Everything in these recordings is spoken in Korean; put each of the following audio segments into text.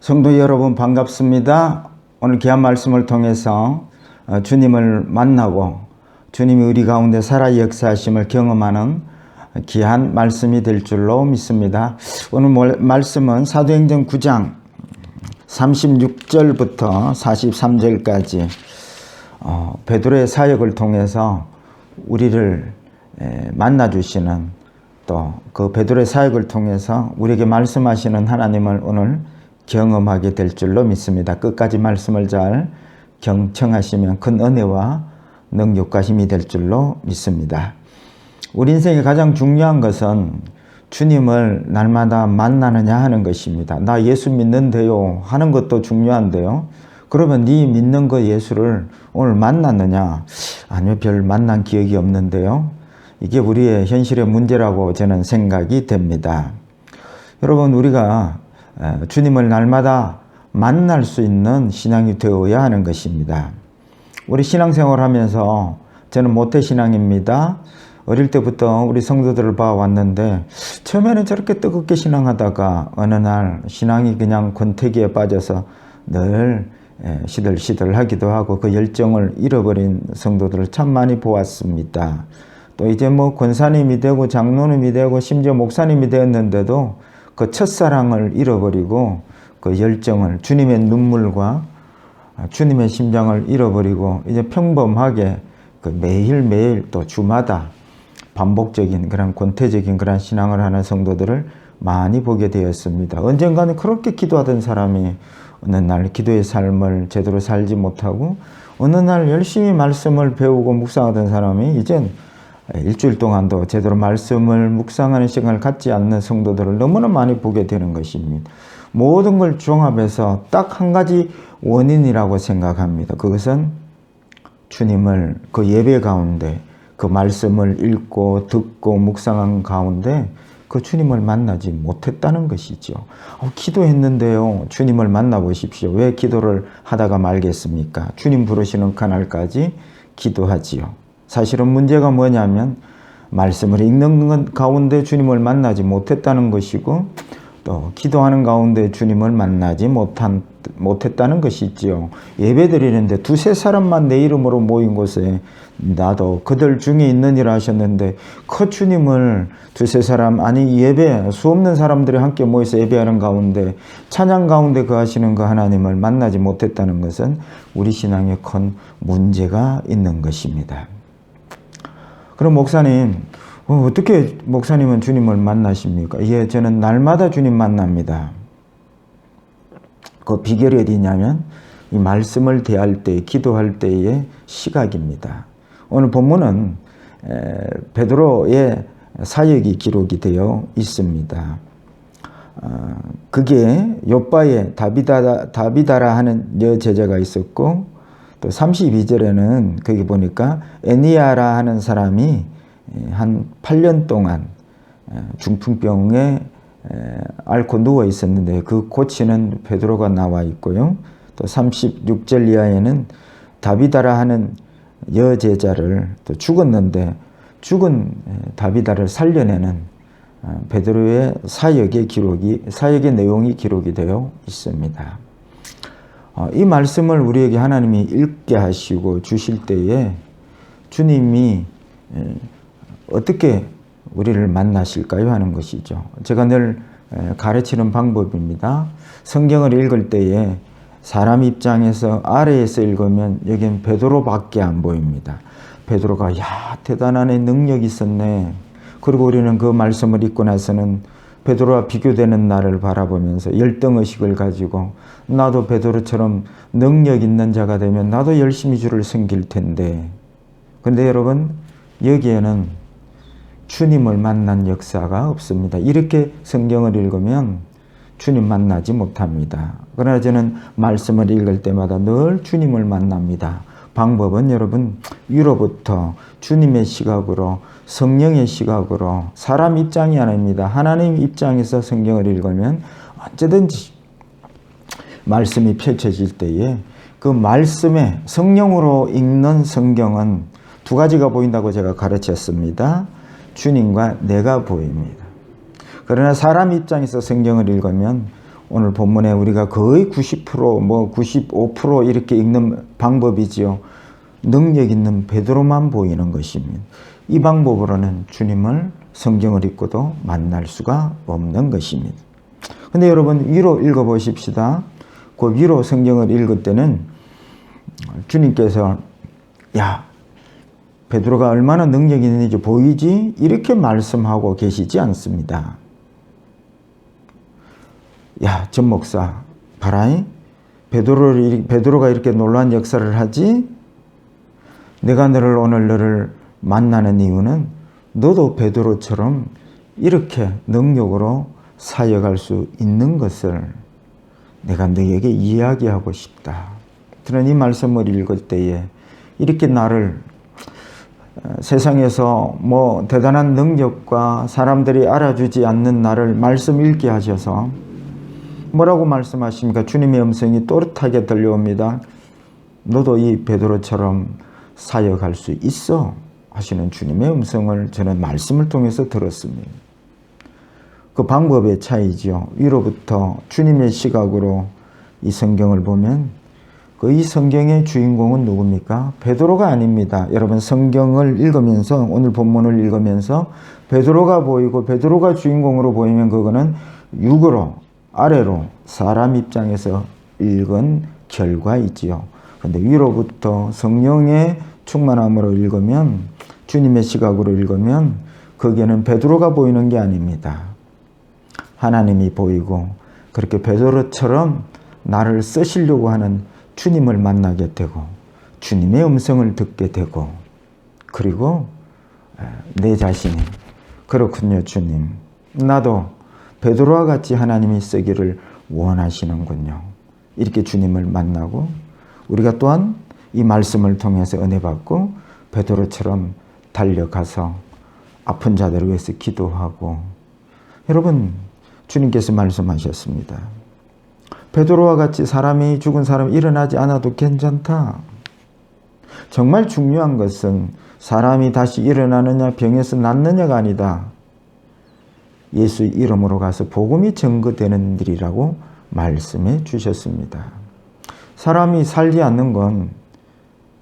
성도 여러분 반갑습니다. 오늘 귀한 말씀을 통해서 어, 주님을 만나고 주님이 우리 가운데 살아 역사하심을 경험하는 귀한 말씀이 될 줄로 믿습니다. 오늘 뭘- 말씀은 사도행전 9장 36절부터 43절까지 어, 베드로의 사역을 통해서 우리를 에, 만나 주시는 또 그 베드로의 사역을 통해서 우리에게 말씀하시는 하나님을 오늘 경험하게 될 줄로 믿습니다. 끝까지 말씀을 잘 경청하시면 큰 은혜와 능력과 힘이 될 줄로 믿습니다. 우리 인생의 가장 중요한 것은 주님을 날마다 만나느냐 하는 것입니다. 나 예수 믿는데요 하는 것도 중요한데요. 그러면 네 믿는 그 예수를 오늘 만났느냐? 아니요, 별 만난 기억이 없는데요. 이게 우리의 현실의 문제라고 저는 생각이 됩니다. 여러분, 우리가 에, 주님을 날마다 만날 수 있는 신앙이 되어야 하는 것입니다. 우리 신앙생활 하면서 저는 모태신앙입니다. 어릴 때부터 우리 성도들을 봐왔는데 처음에는 저렇게 뜨겁게 신앙하다가 어느 날 신앙이 그냥 권태기에 빠져서 늘 예, 시들시들하기도 하고 그 열정을 잃어버린 성도들을 참 많이 보았습니다. 또 이제 뭐 권사님이 되고 장로님이 되고 심지어 목사님이 되었는데도 그 첫사랑을 잃어버리고 그 열정을 주님의 눈물과 아, 주님의 심장을 잃어버리고 이제 평범하게 그 매일매일 또 주마다 반복적인 그런 권태적인 그런 신앙을 하는 성도들을 많이 보게 되었습니다. 언젠가는 그렇게 기도하던 사람이 어느 날 기도의 삶을 제대로 살지 못하고 어느 날 열심히 말씀을 배우고 묵상하던 사람이 이젠 일주일 동안도 제대로 말씀을 묵상하는 시간을 갖지 않는 성도들을 너무나 많이 보게 되는 것입니다. 모든 걸 종합해서 딱 한 가지 원인이라고 생각합니다. 그것은 주님을 그 예배 가운데 그 말씀을 읽고 듣고 묵상한 가운데 그 주님을 만나지 못했다는 것이죠. 어, 기도했는데요. 주님을 만나보십시오. 왜 기도를 하다가 말겠습니까? 주님 부르시는 그날까지 기도하지요. 사실은 문제가 뭐냐면 말씀을 읽는 것 가운데 주님을 만나지 못했다는 것이고 또 기도하는 가운데 주님을 만나지 못한, 못했다는 것이지요. 예배 드리는데 두세 사람만 내 이름으로 모인 곳에 나도 그들 중에 있느니라 하셨는데 그 주님을 두세 사람 아니 예배 수 없는 사람들이 함께 모여서 예배하는 가운데 찬양 가운데 거하시는 그 하나님을 만나지 못했다는 것은 우리 신앙에 큰 문제가 있는 것입니다. 그럼 목사님, 어, 떻게 목사님은 주님을 만나십니까? 예, 저는 날마다 주님 만납니다. 그 비결이 어디냐면 이 말씀을 대할 때, 기도할 때의 시각입니다. 오늘 본문은 에, 베드로의 사역이 기록이 되어 있습니다. 어, 그게 요바에 다비다, 다비다라 하는 여 제자가 있었고 또 32절에는 거기 보니까 애니아라 하는 사람이 한 8년 동안 중풍병에 앓고 누워 있었는데 그 고치는 베드로가 나와 있고요. 또 36절 이하에는 다비다라 하는 여제자를 또 죽었는데 죽은 다비다를 살려내는 어, 베드로의 사역의 기록이 사역의 내용이 기록이 되어 있습니다. 어, 이 말씀을 우리에게 하나님이 읽게 하시고 주실 때에 주님이 에, 어떻게 우리를 만나실까요? 하는 것이죠. 제가 늘 에, 가르치는 방법입니다. 성경을 읽을 때에 사람 입장에서 아래에서 읽으면 여긴 베드로밖에 안 보입니다. 베드로가 야 대단하네 능력이 있었네. 그리고 우리는 그 말씀을 읽고 나서는 베드로와 비교되는 나를 바라보면서 열등 의식을 가지고 나도 베드로처럼 능력 있는 자가 되면 나도 열심히 주를 섬길 텐데. 그런데 여러분 여기에는 주님을 만난 역사가 없습니다. 이렇게 성경을 읽으면 주님 만나지 못합니다. 그러나 저는 말씀을 읽을 때마다 늘 주님을 만납니다. 방법은 여러분 위로부터 주님의 시각으로 성령의 시각으로 사람 입장이 아닙니다. 하나님 입장에서 성경을 읽으면 언제든지 말씀이 펼쳐질 때에 그 말씀에 성령으로 읽는 성경은 두 가지가 보인다고 제가 가르쳤습니다. 주님과 내가 보입니다. 그러나 사람 입장에서 성경을 읽으면 오늘 본문에 우리가 거의 90%뭐 95% 이렇게 읽는 방법이지요. 능력 있는 베드로만 보이는 것입니다. 이 방법으로는 주님을 성경을 읽고도 만날 수가 없는 것입니다. 근데 여러분 위로 읽어 보십시다. 그 위로 성경을 읽을 때는 주님께서 야 베드로가 얼마나 능력이 있는지 보이지 이렇게 말씀하고 계시지 않습니다. 야, 전 목사. 봐라이 베드로를 베드로가 이렇게 놀라운 역사를 하지? 내가 너를 오늘 너를 만나는 이유는 너도 베드로처럼 이렇게 능력으로 사역할 수 있는 것을 내가 너에게 이야기하고 싶다. 저는 이 말씀을 읽을 때에 이렇게 나를 어, 세상에서 뭐 대단한 능력과 사람들이 알아주지 않는 나를 말씀 읽게 하셔서 뭐라고 말씀하십니까? 주님의 음성이 또렷하게 들려옵니다. 너도 이 베드로처럼 사역할 수 있어 하시는 주님의 음성을 저는 말씀을 통해서 들었습니다. 그 방법의 차이지요. 위로부터 주님의 시각으로 이 성경을 보면 그 이 성경의 주인공은 누굽니까? 베드로가 아닙니다. 여러분 성경을 읽으면서 오늘 본문을 읽으면서 베드로가 보이고 베드로가 주인공으로 보이면 그거는 육으로 아래로 사람 입장에서 읽은 결과이지요. 근데 위로부터 성령의 충만함으로 읽으면 주님의 시각으로 읽으면 거기에는 베드로가 보이는 게 아닙니다. 하나님이 보이고 그렇게 베드로처럼 나를 쓰시려고 하는 주님을 만나게 되고 주님의 음성을 듣게 되고 그리고 내 자신이 그렇군요 주님 나도 베드로와 같이 하나님이 쓰기를 원하시는군요 이렇게 주님을 만나고 우리가 또한 이 말씀을 통해서 은혜 받고 베드로처럼 달려가서 아픈 자들을 위해서 기도하고 여러분 주님께서 말씀하셨습니다. 베드로와 같이 사람이 죽은 사람이 일어나지 않아도 괜찮다. 정말 중요한 것은 사람이 다시 일어나느냐 병에서 낫느냐가 아니다. 예수 이름으로 가서 복음이 증거되는 일이라고 말씀해 주셨습니다. 사람이 살지 않는 건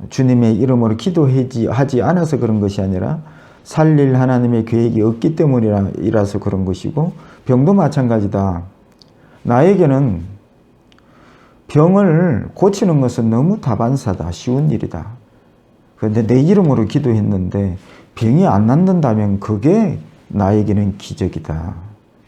주님의 이름으로 기도하지 않아서 그런 것이 아니라 살릴 하나님의 계획이 없기 때문이라서 그런 것이고 병도 마찬가지다. 나에게는 병을 고치는 것은 너무 다반사다. 쉬운 일이다. 그런데 내 이름으로 기도했는데 병이 안 낫는다면 그게 나에게는 기적이다.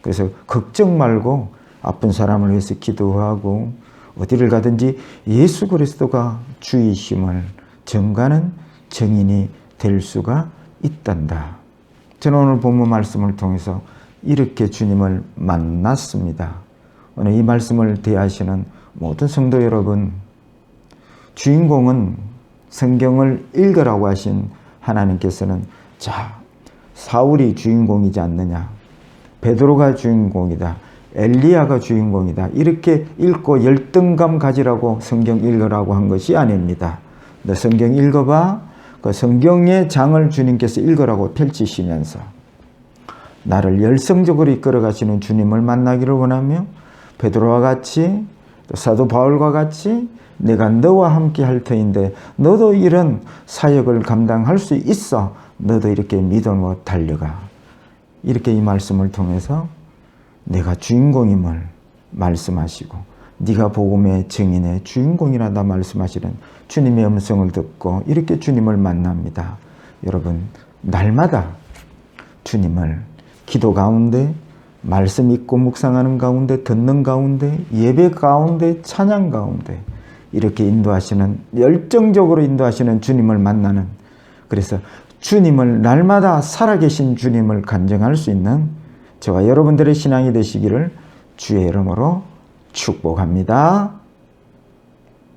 그래서 걱정 말고 아픈 사람을 위해서 기도하고 어디를 가든지 예수 그리스도가 주이심을 정가는 정인이 될 수가 있단다. 저는 오늘 본문 말씀을 통해서 이렇게 주님을 만났습니다. 오늘 이 말씀을 대하시는 모든 성도 여러분, 주인공은 성경을 읽으라고 하신 하나님께서는 자, 사울이 주인공이지 않느냐. 베드로가 주인공이다. 엘리야가 주인공이다. 이렇게 읽고 열등감 가지라고 성경 읽으라고 한 것이 아닙니다. 너 성경 읽어봐. 그 성경의 장을 주님께서 읽으라고 펼치시면서 나를 열성적으로 이끌어 가시는 주님을 만나기를 원하며 베드로와 같이 또 사도 바울과 같이 내가 너와 함께 할 터인데 너도 이런 사역을 감당할 수 있어. 너도 이렇게 믿음으로 달려가. 이렇게 이 말씀을 통해서 내가 주인공임을 말씀하시고 네가 복음의 증인의 주인공이라다 말씀하시는 주님의 음성을 듣고 이렇게 주님을 만납니다. 여러분 날마다 주님을 기도 가운데 말씀 읽고 묵상하는 가운데 듣는 가운데 예배 가운데 찬양 가운데 이렇게 인도하시는 열정적으로 인도하시는 주님을 만나는 그래서 주님을 날마다 살아계신 주님을 간증할 수 있는 저와 여러분들의 신앙이 되시기를 주의 이름으로 축복합니다.